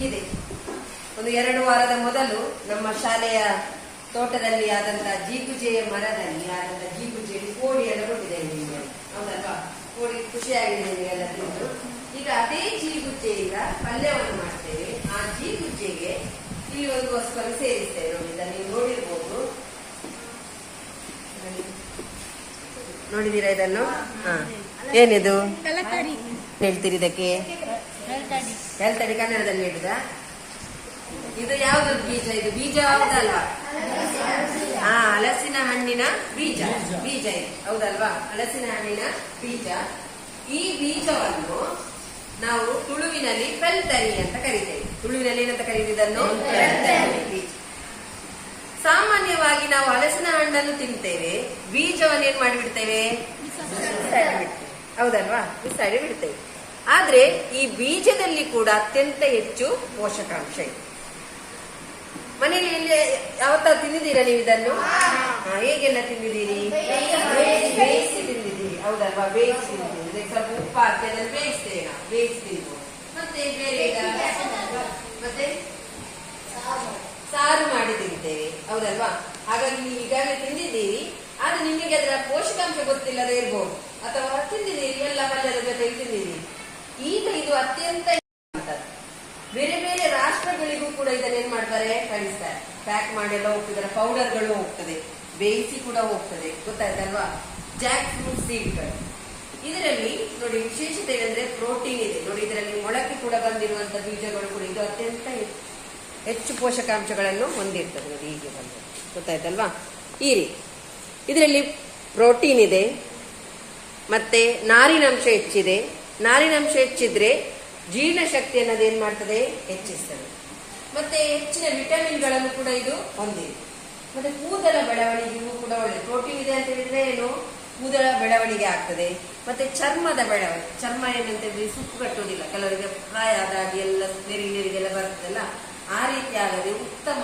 ಒಂದು ಎರಡು ವಾರದ ಮೊದಲು ನಮ್ಮ ಶಾಲೆಯ ತೋಟದಲ್ಲಿ ಆದಂತಹ ಜೀಗುಜೆಯ ಮರದಲ್ಲಿ ಆದಂತಹ ಜೀಗುಜೆಯಲ್ಲಿ ಕೋಳಿಯನ್ನು ಕೊಟ್ಟಿದೆ ನಿಮಗೆ ಹೌದಲ್ವಾ? ಕೋಳಿ ಖುಷಿಯಾಗಿದೆ ನಿಮಗೆಲ್ಲ ತಿಂದು ಈಗ ಅದೇ ಜೀಗುಜ್ಜೆಯಿಂದ ಪಲ್ಯವನ್ನು ಮಾಡ್ತೇವೆ. ಆ ಜೀಗುಜ್ಜೆಗೆ ಇಲ್ಲಿ ಒಂದು ವಸ್ತುವನ್ನು ಸೇರಿಸ್ತೇವೆ ನೋಡಿ ನೀವು ನೋಡಿರ್ಬೋದು. ನೋಡಿದೀರಾ ಇದನ್ನು? ಏನಿದು? ಹೇಳ್ತೀರಿ ಇದಕ್ಕೆ? ಹೇಳ್ತಾರೆ ಕನ್ನಡದಲ್ಲಿ ಹೇಳಿದ ಇದು ಯಾವ್ದು ಬೀಜ? ಇದು ಬೀಜ ಹೌದಲ್ವಾ? ಹಾ ಹಲಸಿನ ಹಣ್ಣಿನ ಬೀಜ. ಬೀಜ ಇದು. ಹೌದಲ್ವಾ? ಹಲಸಿನ ಹಣ್ಣಿನ ಬೀಜ. ಈ ಬೀಜವನ್ನು ನಾವು ತುಳುವಿನಲ್ಲಿ ಪೆಲ್ತರಿ ಅಂತ ಕರಿತೇವೆ. ತುಳುವಿನಲ್ಲಿ ಏನಂತ ಕರೀತಿದ್ದನ್ನು ಬೀಜ ಸಾಮಾನ್ಯವಾಗಿ ನಾವು ಹಲಸಿನ ಹಣ್ಣನ್ನು ತಿಂತೇವೆ. ಬೀಜವನ್ನು ಏನ್ ಮಾಡಿಬಿಡ್ತೇವೆ. ಹೌದಲ್ವಾ? ಬಿಸಾಡಿ ಬಿಡ್ತೇವೆ. ಆದ್ರೆ ಈ ಬೀಜದಲ್ಲಿ ಕೂಡ ಅತ್ಯಂತ ಹೆಚ್ಚು ಪೋಷಕಾಂಶ ಇದೆ. ಮನೆಯಲ್ಲಿ ಯಾವತ್ತಾ ತಿಂದಿದ್ದೀರಾ ನೀವು ಇದನ್ನು? ಹೇಗೆಲ್ಲ ತಿಂದಿದ್ದೀರಿ? ಬೇಯಿಸಿ. ತಿಂದಿದ್ದೀರಿ. ಹೌದಲ್ವಾ? ಬೇಯಿಸಿ ತಿಂದಿದ್ದೀರಿ. ಸ್ವಲ್ಪ ಉಪ್ಪು ಹಾಕಿ ಅದನ್ನು ಬೇಯಿಸ್ತೇವೆ ನಾವು ಬೇಯಿಸಿ ತಿನ್ಬೋದು ಮತ್ತೆ ಬೇರೆ ಮತ್ತೆ? ಸಾರು ಮಾಡಿ ತಿಂತೇವೆ. ಹೌದಲ್ವಾ? ಹಾಗಾಗಿ ನೀವು ಈಗಾಗಲೇ ತಿಂದಿದ್ದೀರಿ. ಆದ್ರೆ ನಿಮಗೆ ಅದರ ಪೋಷಕಾಂಶ ಗೊತ್ತಿಲ್ಲದೆ ಇರ್ಬೋದು. ಅಥವಾ ತಿಂದಿದ್ದೀರಿ ಎಲ್ಲ ಪಲ್ಯದ ಜೊತೆಗೆ ತಿಂದಿದ್ದೀರಿ ಈಗ ಇದು ಅತ್ಯಂತ ಅಂತದ್ದು. ಬೇರೆ ಬೇರೆ ರಾಷ್ಟ್ರಗಳಿಗೂ ಕೂಡ ಇದನ್ನ ಏನ್ ಕಳಿಸ್ತಾರೆ ಪ್ಯಾಕ್ ಮಾಡಿ ಎಲ್ಲ ಹೋಗ್ತಿದ್ದಾರೆ. ಪೌಡರ್ಗಳು ಹೋಗ್ತದೆ. ಬೇಯಿಸಿ ಕೂಡ ಹೋಗ್ತದೆ. ಗೊತ್ತಾಯ್ತಲ್ವಾ? ಜಾಕ್ ಫ್ರೂಟ್ ಸೀಡ್ಗಳು ಇದರಲ್ಲಿ ನೋಡಿ ವಿಶೇಷತೆ ಏನಂದ್ರೆ ಪ್ರೋಟೀನ್ ಇದೆ. ನೋಡಿ ಇದರಲ್ಲಿ ಮೊಳಕೆ ಕೂಡ ಬಂದಿರುವಂತ ಬೀಜಗಳು ಕೂಡ ಇದು ಅತ್ಯಂತ ಹೆಚ್ಚು ಪೋಷಕಾಂಶಗಳನ್ನು ಹೊಂದಿರ್ತದೆ. ನೋಡಿ ಹೀಗೆ ಬಂದು. ಗೊತ್ತಾಯ್ತಲ್ವಾ? ಈ ರೀತಿ. ಇದರಲ್ಲಿ ಪ್ರೋಟೀನ್ ಇದೆ. ಮತ್ತೆ ನಾರಿನಾಂಶ ಹೆಚ್ಚಿದೆ. ನಾರಿನಾಂಶ ಹೆಚ್ಚಿದ್ರೆ ಜೀರ್ಣಶಕ್ತಿ ಅನ್ನೋದು ಏನ್ ಮಾಡ್ತದೆ? ಹೆಚ್ಚಿಸ್ತದೆ. ಮತ್ತೆ ಹೆಚ್ಚಿನ ವಿಟಮಿನ್ಗಳನ್ನು ಕೂಡ ಇದು ಹೊಂದಿದೆ. ಮತ್ತೆ ಕೂದಲ ಬೆಳವಣಿಗೆಗೂ ಕೂಡ ಒಳ್ಳೆ ಪ್ರೋಟೀನ್ ಇದೆ ಅಂತ ಹೇಳಿದ್ರೆ ಏನು? ಕೂದಲ ಬೆಳವಣಿಗೆ ಆಗ್ತದೆ. ಮತ್ತೆ ಚರ್ಮದ ಬೆಳವಣಿಗೆ ಚರ್ಮ ಏನಂತ ಹೇಳಿದ್ರೆ ಸುಕ್ಕು ಕಟ್ಟೋದಿಲ್ಲ. ಕೆಲವರಿಗೆ ಪ್ರಾಯ ಆದಾಗಿ ಎಲ್ಲ ನೆರಿಗೆ, ನೆರಿಗೆಲ್ಲ ಬರ್ತದಲ್ಲ, ಆ ರೀತಿ ಆಗದೆ ಆರೋಗ್ಯಕರವಾದ